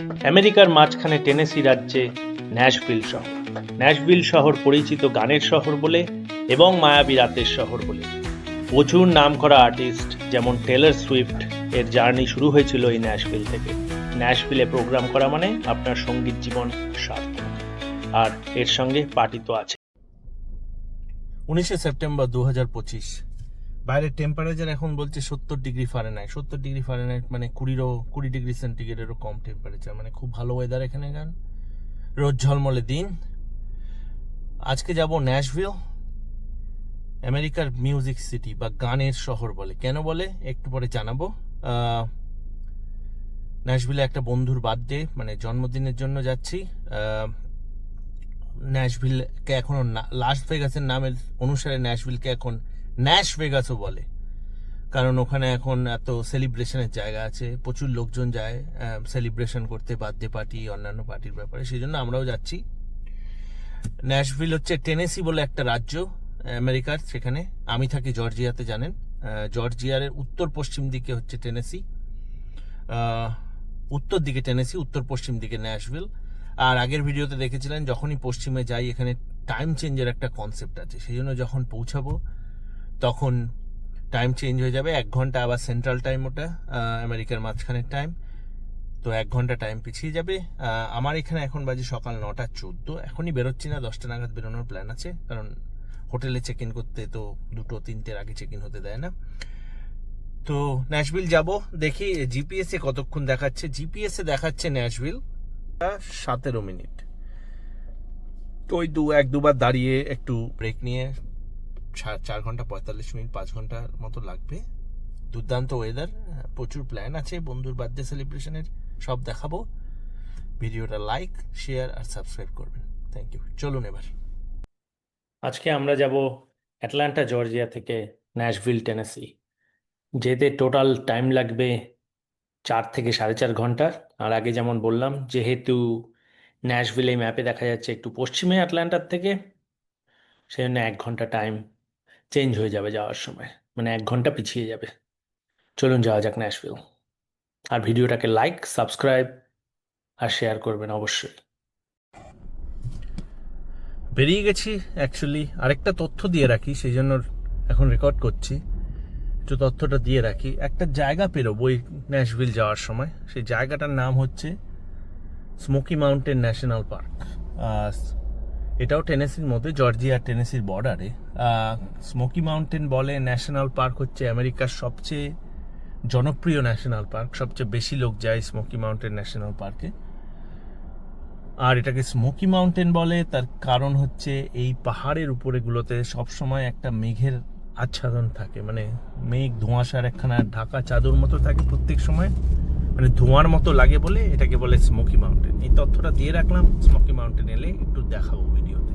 আমেরিকার মাঝখানে টেনেসি রাজ্যে ন্যাশভিল শহর। ন্যাশভিল শহর পরিচিত গানের শহর বলে এবং মায়াবী রাতের শহর বলে। প্রচুর নামকরা আর্টিস্ট যেমন টেলর সুইফট এর জার্নি শুরু হয়েছিল এই ন্যাশভিল থেকে। ন্যাশভিলে প্রোগ্রাম করা মানে আপনার সংগীত জীবন সার্থক। আর এর সঙ্গে পার্টি তো আছে। উনিশে সেপ্টেম্বর দু হাজার পঁচিশ বাইরের টেম্পারেচার এখন বলছে সত্তর ডিগ্রি ফারেনহাইট সত্তর ডিগ্রি ফারেনহাইট মানে কুড়িরও, কুড়ি ডিগ্রি সেন্টিগ্রেডেরও কম টেম্পারেচার মানে খুব ভালো ওয়েদার এখানে, গান। রোদ ঝলমলে দিন। আজকে যাব ন্যাশভিল আমেরিকার মিউজিক সিটি বা গানের শহর বলে। কেন বলে? একটু পরে জানাব। ন্যাশভিলে একটা বন্ধুর বার্থডে মানে জন্মদিনের জন্য যাচ্ছি। ন্যাশভিলকে এখনও লাস্ট ভেগাসের নামের অনুসারে ন্যাশভিলকে এখন ন্যাশ ভেগাসও বলে। কারণ ওখানে এখন এত সেলিব্রেশনের জায়গা আছে, প্রচুর লোকজন যায় সেলিব্রেশন করতে বার্থডে পার্টি অন্যান্য পার্টির ব্যাপারে সেই জন্য আমরাও যাচ্ছি। ন্যাশভিল হচ্ছে টেনেসি বলে একটা রাজ্য, আমেরিকার, সেখানে আমি থাকি জর্জিয়াতে জানেন? জর্জিয়ার উত্তর পশ্চিম দিকে হচ্ছে টেনেসি উত্তর দিকে টেনেসি উত্তর পশ্চিম দিকে ন্যাশভিল আর আগের ভিডিওতে দেখেছিলেন, যখনই পশ্চিমে যাই, এখানে টাইম চেঞ্জের একটা কনসেপ্ট আছে। সেই জন্য যখন পৌঁছাবো তখন টাইম চেঞ্জ হয়ে যাবে। এক ঘণ্টা আবার সেন্ট্রাল টাইম ওটা আমেরিকার মাঝখানের টাইম তো এক ঘণ্টা টাইম পিছিয়ে যাবে। আমার এখানে এখন বাজে সকাল নটা চোদ্দ। এখনই বেরোচ্ছি না, দশটা নাগাদ বেরোনোর প্ল্যান আছে। কারণ হোটেলে চেক ইন করতে তো দুটো, তিনটের আগে চেক ইন হতে দেয় না। তো ন্যাশভিল যাব, দেখি জিপিএস কতক্ষণ দেখাচ্ছে। জিপিএস দেখাচ্ছে ন্যাশভিল সতেরো মিনিট। তো ওই দু, এক, দুবার দাঁড়িয়ে একটু ব্রেক নিয়ে চার ঘণ্টা, পঁয়তাল্লিশ মিনিট, পাঁচ ঘণ্টার মতো লাগবে। দুর্দান্ত ওয়েদার প্রচুর প্ল্যান আছে, বন্ধুর বার্থডে সেলিব্রেশনের সব দেখাবো। ভিডিওটা লাইক শেয়ার আর সাবস্ক্রাইব করবেন। থ্যাংক ইউ চলুন এবার। আজকে আমরা যাব অ্যাটলান্টা জর্জিয়া থেকে ন্যাশভিল টেনেসি যেতে টোটাল টাইম লাগবে চার থেকে সাড়ে চার ঘণ্টার। আর আগে যেমন বললাম, যেহেতু ন্যাশভিল এই ম্যাপে দেখা যাচ্ছে একটু পশ্চিমে অ্যাটলান্টার থেকে সেই জন্য এক ঘণ্টা টাইম চেঞ্জ হয়ে যাবে যাওয়ার সময়। মানে এক ঘণ্টা পিছিয়ে যাবে। চলুন যাওয়া যাক ন্যাশভিল আর ভিডিওটাকে লাইক সাবস্ক্রাইব আর শেয়ার করবেন অবশ্যই। বেরিয়ে গেছি অ্যাকচুয়ালি আরেকটা তথ্য দিয়ে রাখি, সেই জন্য এখন রেকর্ড করছি। একটু তথ্যটা দিয়ে রাখি। একটা জায়গা পেরোবো ওই ন্যাশভিল যাওয়ার সময়। সেই জায়গাটার নাম হচ্ছে স্মোকি মাউন্টেন ন্যাশনাল পার্ক এটাও টেনেসির মধ্যে, জর্জিয়া টেনেসির বর্ডারে স্মোকি মাউন্টেন বলে ন্যাশনাল পার্ক হচ্ছে আমেরিকার সবচেয়ে জনপ্রিয় ন্যাশনাল পার্ক সবচেয়ে বেশি লোক যায় স্মোকি মাউন্টেন ন্যাশনাল পার্কে আর এটাকে স্মোকি মাউন্টেন বলে, তার কারণ হচ্ছে এই পাহাড়ের উপরেগুলোতে সবসময় একটা মেঘের আচ্ছাদন থাকে। মানে মেঘ ধোঁয়াশার একখানা ঢাকা চাদর মতো থাকে প্রত্যেক সময়। মানে ধোঁয়ার মতো লাগে বলে এটাকে বলে স্মোকি মাউন্টেন এই তথ্যটা দিয়ে রাখলাম স্মোকি মাউন্টেন এলে একটু দেখাবো ভিডিওতে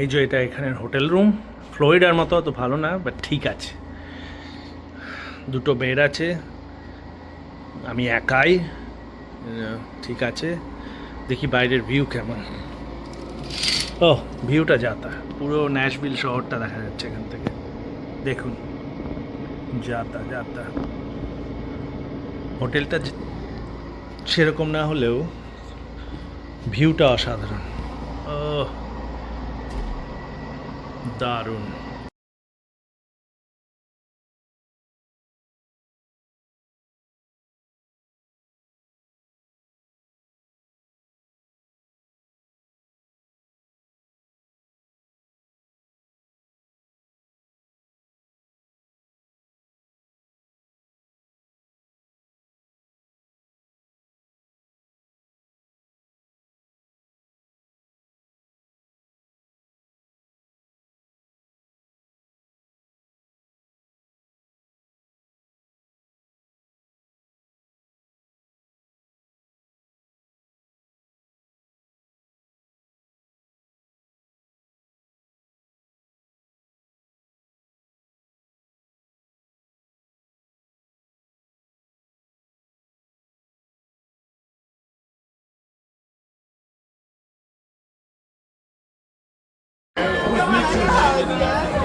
এই যে এটা এখানের হোটেল রুম, ফ্লোরিডার মতো অত ভালো না বাট ঠিক আছে। দুটো বেড আছে, আমি একাই ঠিক আছে। দেখি বাইরের ভিউ কেমন। ও ভিউটা যাতা পুরো ন্যাশবিল শহরটা দেখা যাচ্ছে এখান থেকে। দেখুন। যাতা যাতা হোটেলটা সেরকম না হলেও ভিউটা অসাধারণ। ও দারুণ 哇你好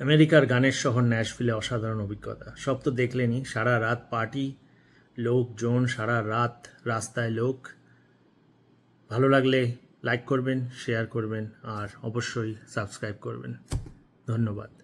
আমেরিকার গানের শহর ন্যাশভিলে অসাধারণ অভিজ্ঞতা। সব তো দেখলেনি সারা রাত পার্টি, লোকজন, সারা রাত রাস্তায় লোক। ভালো লাগলে লাইক করবেন, শেয়ার করবেন, আর অবশ্যই সাবস্ক্রাইব করবেন। ধন্যবাদ।